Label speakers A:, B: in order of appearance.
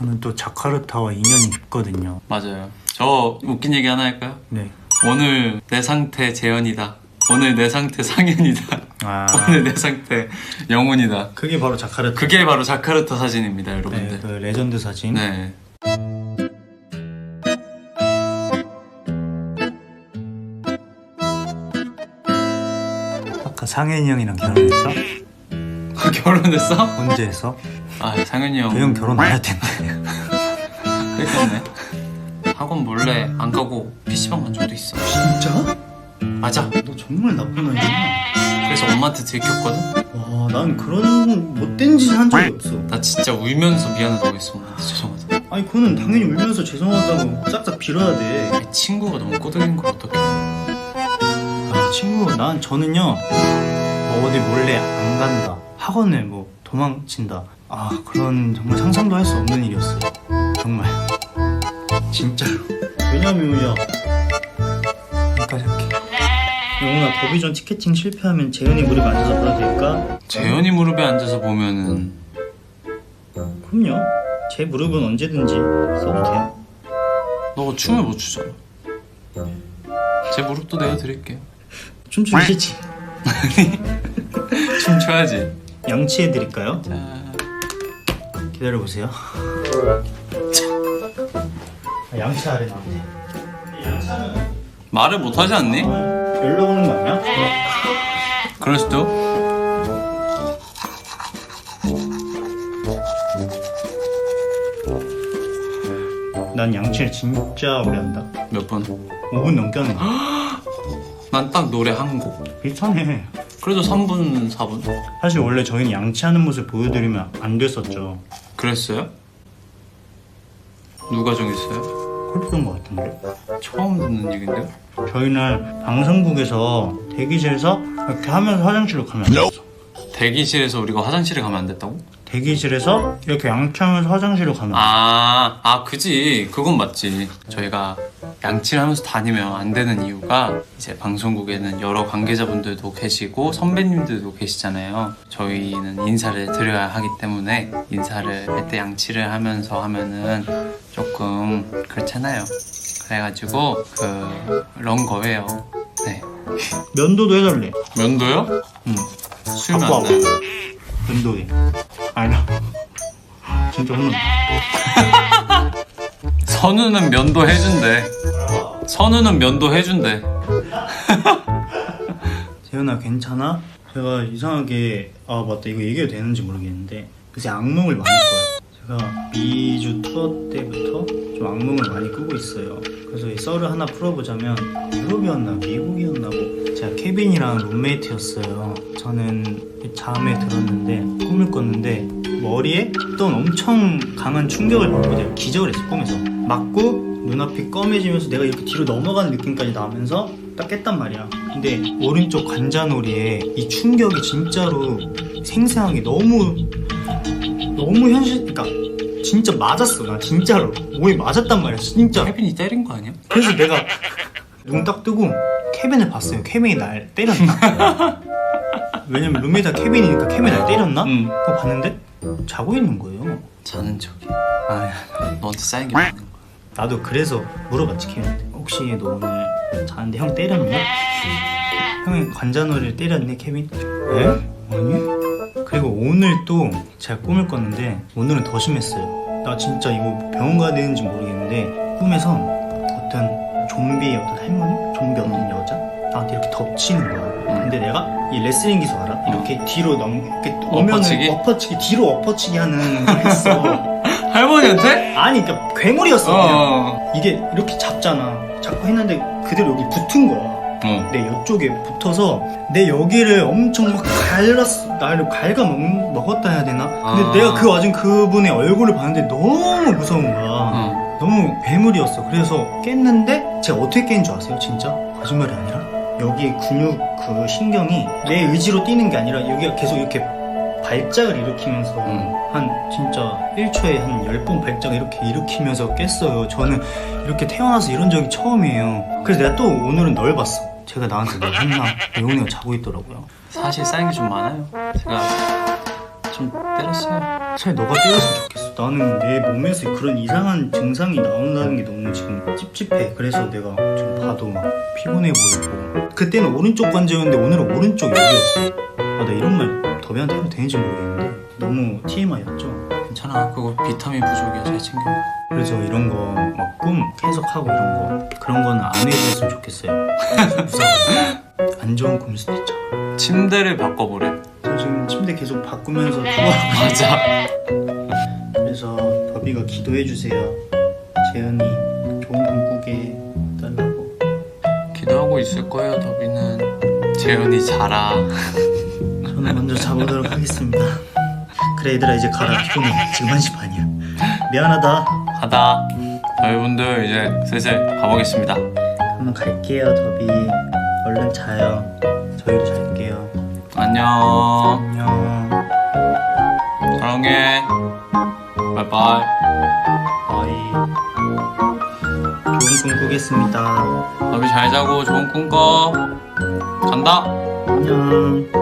A: 저는 또 자카르타와 인연이 있거든요.
B: 맞아요. 저 웃긴 얘기 하나 할까요?
A: 네.
B: 오늘 내 상태 재현이다. 오늘 내 상태 상현이다.
A: 아,
B: 오늘 내 상태 영훈이다.
A: 그게 바로 자카르타.
B: 그게 바로 자카르타 사진입니다,
A: 네,
B: 여러분들.
A: 그 레전드 사진.
B: 네.
A: 아까 상현이 형이랑 결혼했어?
B: 결혼했어?
A: 언제 했어?
B: 아, 상현이 형.
A: 그형 결혼 안 할 텐데.
B: 뺏겼네. 학원 몰래 안 가고 PC방 간 적도 있어.
A: 진짜?
B: 맞아.
A: 너 정말 나쁜 아이야.
B: 그래서 엄마한테 들켰거든?
A: 와, 난 그런 못된 짓한 적이 없어.
B: 나 진짜 울면서 미안하다고 했어, 엄마한테 죄송하다.
A: 아니, 그거는 당연히 울면서 죄송하다고 싹싹 빌어야 돼.
B: 내 친구가 너무 꼬드긴 걸 어떡해.
A: 아, 친구, 난 저는요, 뭐 어디 몰래 안 간다. 학원을 뭐 도망친다. 아, 그런 정말 상상도 할 수 없는 일이었어요. 정말. 진짜로. 왜냐면, 야, 여기까지 할게. 영훈아, 더비전 티켓팅 실패하면 재현이 무릎에 앉아서 봐도 될까?
B: 재현이 무릎에 앉아서 보면은
A: 그럼요. 제 무릎은 언제든지 써도 돼요.
B: 너가 춤을 못 추잖아. 제 무릎도 내가 드릴게요.
A: 춤추시지.
B: 춤춰야지.
A: 양치해 드릴까요?
B: 자,
A: 기다려 보세요. 아, 양치하래 나한테.
B: 말을 못 하지 않니?
A: 연락 오는 거 아니야?
B: 그럴 수도.
A: 난 양치를 진짜 오래 한다.
B: 몇 번?
A: 5분 넘게 하는 거.
B: 난 딱 노래 한 곡.
A: 비슷하네.
B: 그래도 3분, 4분?
A: 사실 원래 저희는 양치하는 모습 보여드리면 안 됐었죠.
B: 그랬어요? 누가 정했어요?
A: 그랬던 것 같은데.
B: 처음 듣는 얘긴데요?
A: 저희는 방송국에서 대기실에서 이렇게 하면서 화장실로 가면 안 됐어.
B: 대기실에서 우리가 화장실에 가면 안 됐다고?
A: 대기실에서 이렇게 양치하면서 화장실로 가면 안 돼.
B: 아, 아, 그지. 그건 맞지. 저희가 양치를 하면서 다니면 안 되는 이유가 이제 방송국에는 여러 관계자분들도 계시고 선배님들도 계시잖아요. 저희는 인사를 드려야 하기 때문에 인사를 할 때 양치를 하면서 하면은 조금 그렇잖아요. 그래가지고 그런 거예요. 네.
A: 면도도 해달래.
B: 면도요?
A: 응. 갖고
B: 안. 나요.
A: 면도해. 아니야. 진짜 혼나.
B: 선우는 면도 해준대. 선우는 면도 해준대.
A: 재현아 괜찮아? 제가 이상하게 아 맞다 이거 얘기해도 되는지 모르겠는데 요새 악몽을 많이 꿔요 제가 미주 투어 때부터 좀 악몽을 많이 꾸고 있어요 그래서 이 썰을 하나 풀어보자면 유럽이었나 미국이었나 뭐 제가 케빈이랑 룸메이트였어요 저는 잠에 들었는데 꿈을 꿨는데 머리에 어떤 엄청 강한 충격을 받고 내가 기절을 했어 꿈에서 맞고 눈앞이 검해지면서 내가 이렇게 뒤로 넘어가는 느낌까지 나면서 딱 깼단 말이야. 근데 오른쪽 관자놀이에 이 충격이 진짜로 생생하게 너무 너무 현실, 그러니까 진짜 맞았어. 나 진짜로 몸에 맞았단 말이야. 진짜.
B: 케빈이 때린 거 아니야?
A: 그래서 내가 눈 딱 뜨고 케빈을 봤어요. 케빈이 날 때렸나? 왜냐면 룸메이트가 케빈이니까 케빈이 날 때렸나?
B: 응.
A: 그거 봤는데 자고 있는 거예요.
B: 자는 척이.
A: 아,
B: 너한테 쌓인 게 많은 거야.
A: 나도 그래서 물어봤지 케빈한테 혹시 너 오늘 자는데 형 때렸니? 형이 관자놀이를 때렸니 케빈? 에? 아니? 그리고 오늘 또 제가 꿈을 꿨는데 오늘은 더 심했어요 나 진짜 이거 병원 가야 되는지 모르겠는데 꿈에서 어떤 좀비 어떤 할머니? 좀비 어떤 여자? 나한테 이렇게 덮치는 거야 근데 내가 이 레슬링 기술 알아? 이렇게 뒤로 넘 이렇게 오면은
B: 엎어치기?
A: 엎어치기 뒤로 엎어치기 하는 걸 했어
B: 할머니한테?
A: 아니 그러니까 괴물이었어 그냥.
B: 어.
A: 이게 이렇게 잡잖아. 잡고 했는데 그대로 여기 붙은 거야.
B: 어.
A: 내 이쪽에 붙어서 내 여기를 엄청 막 갈랐어. 나를 갉아 먹, 먹었다 해야 되나? 근데
B: 아.
A: 내가 그 와중 그분의 얼굴을 봤는데 너무 무서운 거야.
B: 어.
A: 너무 괴물이었어. 그래서 깼는데 제가 어떻게 깬 줄 아세요? 진짜? 거짓말이 아니라 여기 근육 그 신경이 내 의지로 뛰는 게 아니라 여기가 계속 이렇게 발작을 일으키면서
B: 음.
A: 한 진짜 1초에 한 10번 발작 이렇게 일으키면서 깼어요. 저는 이렇게 태어나서 이런 적이 처음이에요. 그래서 내가 또 오늘은 널 봤어. 제가 나한테 뭘 했나? 영훈이가 자고 있더라고요.
B: 사실 쌓인 게 좀 많아요. 제가 좀 때렸어요.
A: 차라리 너가 때렸으면 좋겠어. 그래서 나는 내 몸에서 그런 이상한 증상이 나온다는 게 너무 지금 찝찝해. 그래서 내가 지금 봐도 막 피곤해 보이고. 그때는 오른쪽 관절이었는데 오늘은 오른쪽 여기였어. 아, 나 이런 말 더비한테 해도 되는지 모르겠는데 너무 TMI였죠.
B: 괜찮아 그거 비타민 부족이야 잘 챙겨
A: 그래서 이런 거 막 꿈 해석하고 이런 거 그런 거는 안 해주셨으면 좋겠어요. 무서워. 안 좋은 꿈일 수도 있잖아.
B: 침대를 바꿔보래
A: 저 지금 침대 계속 바꾸면서
B: 맞아
A: 더비가 기도해 주세요. 재현이 좋은 꿈 꾸게 달라고.
B: 기도하고 있을 거예요 더비는 재현이 자라
A: 저는 먼저 자보도록 하겠습니다. 그래 얘들아 이제 가라 피곤해. 지금 1시 반이야. 미안하다.
B: 가다 저희분들 이제 슬슬 가보겠습니다
A: 한번 갈게요 더비. 얼른 자요. 저희도 잘게요.
B: 안녕
A: 안녕.
B: 사랑해 바이바이
A: 바이. 좋은 꿈 꾸겠습니다.
B: 더비 잘 자고 좋은 꿈꿔 간다
A: 안녕.